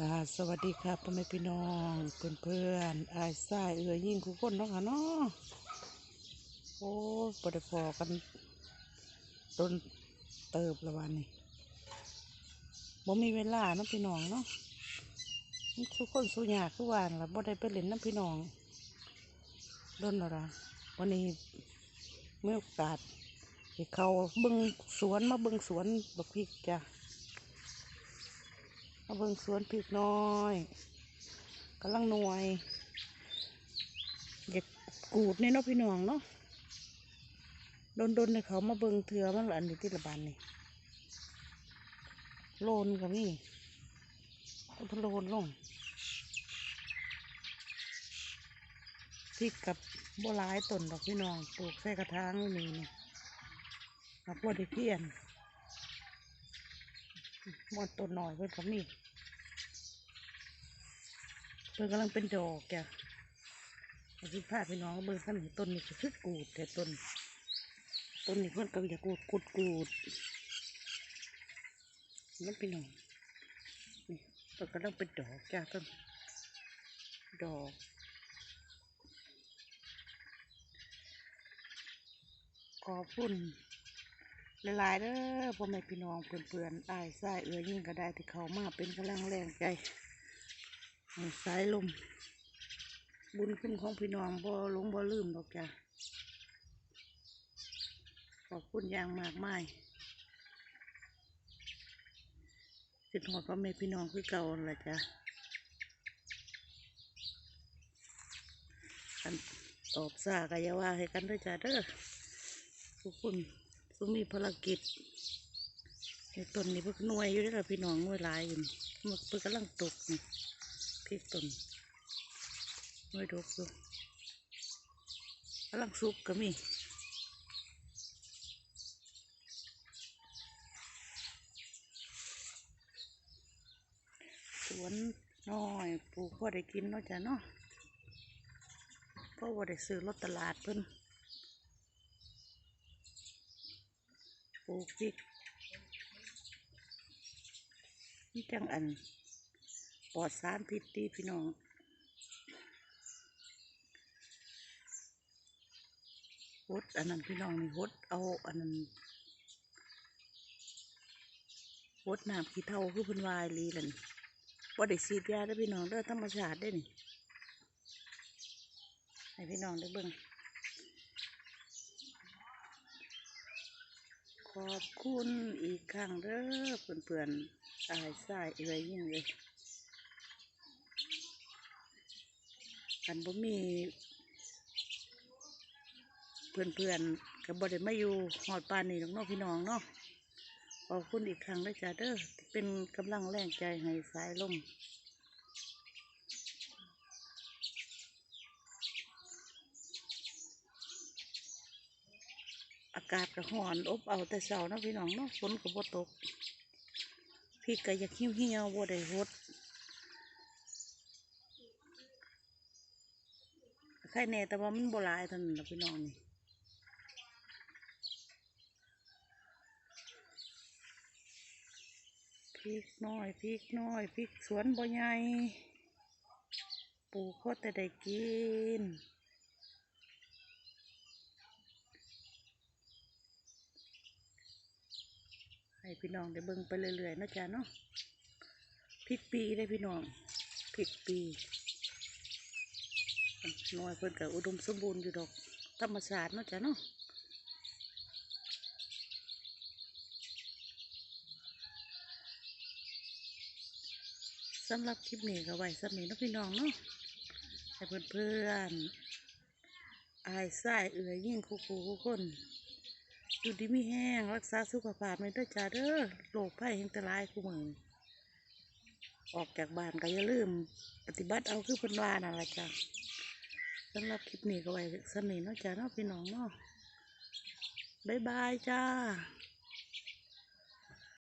ค่ะสวัสดีครับพ่อแม่พี่น้องเพื่อนเพื่อนๆอายสายเอือยิ่งคุกคนเนาะค่ะเนาะโอ้ปวดฟอกันต้นเติบละวันนี้บ่มีเวลาเนาะพี่น้องเนาะทุกคนสู้ยากทุกวันละบ่ได้ไปเล่นน้ำพี่น้องโดนและละวันนี้เมื่อโอกาสเขาเบิ่งสวนมาเบิ่งสวนบักพริกจ้ะ มาเบิ่งสวนพริกน้อยกำลังหน่วยอยากกูดเนี่ยเนาะพี่น้องเนาะโดนโดนๆเลยเขามาเบิ่งเถื่อมันละอันนี้ที่ละบานนี่โลนก็มีเอาพะโลนลงพริกกับโบัวลายต้นดอกพี่น้องปลูกใส่กระถางนี่นี่กับบัวได้เพี้ยน หมดต้นหน่อยเพื่อนก็มีเพิ่อนกำลังเป็นดอกจ้ะเอาสิพาพี่น้องเบิ่งขั้นต้นนี้ก็คือกูด แต่ต้นต้นนี้เพิ่อนก็อยากกูดกูดกูดนั่นพี่น้องนี่เพิ่อนกำลังเป็นดอกจ้ะต้นดอกขอบคุณ หลายๆเด้อพ่อแม่พี่น้องเพื่อนๆอ้ายสายเอื้อยิ่งก็ได้ที่เขามาเป็นกำลังแรงใจสายลม บุญคุณของพี่น้องบ่หลงบ่ลืมดอกจ้ะขอบคุณอย่างมากมายสิทอดพ่อแม่พี่น้องคือเก่านั่นละจ้ะกันตอบซากายว่าให้กันด้วยจ้ะเด้อทุกคน สุมีภารกิจในต้นนี้เพิ่งนวยอยู่ได้ละพี่น้องนวยลายอยู่มันเพิ่งกำลังตกนี่พริกต้นไม่ดกอยู่กำลังสุกก็มีสวนน้อยปลูกพอได้กินเนาะจ้ะเนาะเพราะว่าได้ซื้อรถตลาดเพิ่น ลูกพริกนี่จังอันปลอดสารพิษดีพี่น้องหดอันนั้นพี่น้องนี่หดเอาอันนั้นหดน้ำขี้เท่าคือพิ่นวายลีลันว่าได้ฉีดยาได้พี่น้องเด้อธรรมชาติได้นี่ให้พี่น้องได้เบิ่ง ขอบคุณอีกครั้งเด้อเพื่อนๆอายสายเอ่ยยิ่งเลยกันบ่มีเพื่อนเพื่อนๆกับบ่ได้มาอยู่หอดปานนี่หรอกเนาะพี่น้องเนาะขอบคุณอีกครั้งด้วยจ้าเด้อเป็นกำลังแรงใจให้สายลมากาศก็ร้อน อบเอาแต่เช้าเนาะพี่น้องเนาะฝนก็บ่ตกพี่ก็อยากหิ้วเหี่ยวบ่ได้หดไข่แน่แต่ว่ามันโบหลายท่านนะพี่น้องนี่พริกน้อยพริกน้อยพริกสวนบ่ใหญ่ปลูกพอแต่ได้กิน ให้พี่น้องได้เบิ่งไปเรื่อยๆนาะจ๊ะเนาะพริกปีได้พี่น้องพริกปีน้อยเพิ่นก็อุดมสมบูรณ์อยู่ดอกธรรมชาติเนาะจ้ะเนาะสำหรับคลิปนี้ก็ไว้สำนี้เนะพี่น้องเนาะให้เพื่อนเพื่อนๆอายสายเอือยิ่งคู่คู่คู่คน อยู่ดีไม่แห้งรักษาสุขภาพในเด้อจ้าเด้อโรคภัยแห่งตรายคู่มือออกจากบ้านก็อย่าลืม ปฏิบัติเอาคือเพิ่นว่านั่นล่ะจ้ะสำหรับคลิปนี้ก็ไว้สำนีเนาะจ้าเนาะพี่น้องเนาะบ๊ายบายจ้า